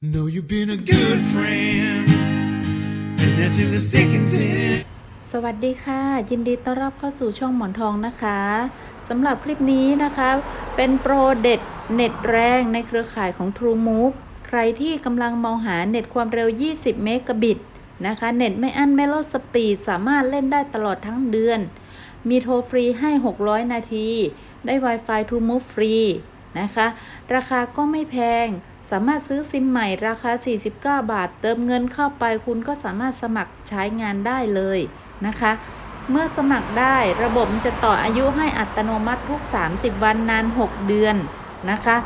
Know you've been a good friend, and that's in the thick and thin. สวัสดีค่ะ ยินดีต้อนรับเข้าสู่ช่องหมอนทองนะคะสำหรับคลิปนี้นะคะ เป็นโปรเด็ดเน็ตแรงในเครือข่ายของ TrueMove ใครที่กำลังมองหาเน็ตความเร็ว 20 เมกะบิตนะคะ เน็ตไม่อั้นไม่ลดสปีด สามารถเล่นได้ตลอดทั้งเดือน มีโทรฟรีให้ 600 นาที ได้ Wi-Fi TrueMove ฟรีนะคะ ราคาก็ไม่แพง สามารถซื้อซิมใหม่ราคา 49 บาท เติมเงินเข้าไปคุณก็สามารถสมัครใช้งานได้เลยนะคะ เมื่อสมัครได้ระบบจะต่ออายุให้อัตโนมัติทุก 30 วันนาน 6 เดือนนะคะ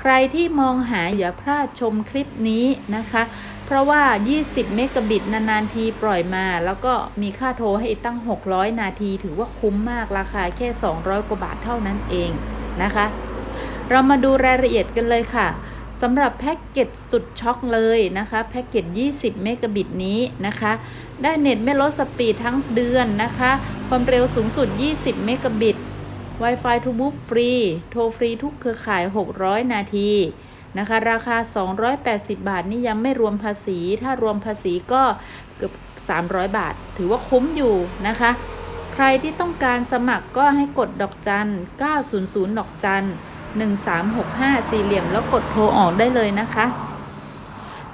ใครที่มองหาอย่าพลาดชมคลิปนี้นะคะ เพราะว่า 20 เมกะบิตนานๆทีปล่อยมา แล้วก็มีค่าโทรให้อีกตั้ง 600 นาที ถือว่าคุ้มมากราคาแค่ 200 กว่าบาทเท่านั้นเองนะคะ เรามาดูรายละเอียดกันเลยค่ะ สำหรับแพ็กเกจสุดช็อกเลยนะคะแพ็กเกจ 20 เมกะบิตนี้นะคะ ได้เน็ตไม่ลดสปีดทั้งเดือนนะคะ ความเร็วสูงสุด 20 เมกะบิต Wi-Fi to Move ฟรี โทรฟรีทุกเครือข่าย 600 นาทีนะคะ ราคา 280 บาทนี่ยังไม่รวมภาษี ถ้ารวมภาษีก็เกือบ 300 บาท ถือว่าคุ้มอยู่นะคะ ใครที่ต้องการสมัครก็ให้กดดอกจัน 900 ดอกจัน 1365 สี่เหลี่ยมแล้วกดโทรออกได้เลยนะคะ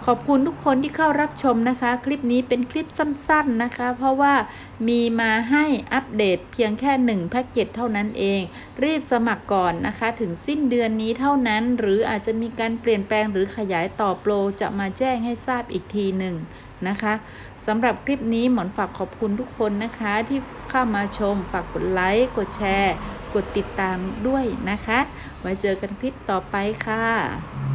ขอบคุณทุกคนที่เข้ารับชมนะคะ คลิปนี้เป็นคลิปสั้นๆนะคะ เพราะว่ามีมาให้อัปเดตเพียงแค่ 1 แพ็กเกจเท่านั้นเอง รีบสมัครก่อนนะคะ ถึงสิ้นเดือนนี้เท่านั้น หรืออาจจะมีการเปลี่ยนแปลงหรือขยายต่อโปรจะมาแจ้งให้ทราบอีกทีหนึ่งนะคะสำหรับคลิปนี้หมอนฝากขอบคุณทุกคนนะคะ ที่เข้ามาชมฝากกดไลค์กดแชร์ กดติดตามด้วยนะคะ ไว้เจอกันคลิปต่อไปค่ะ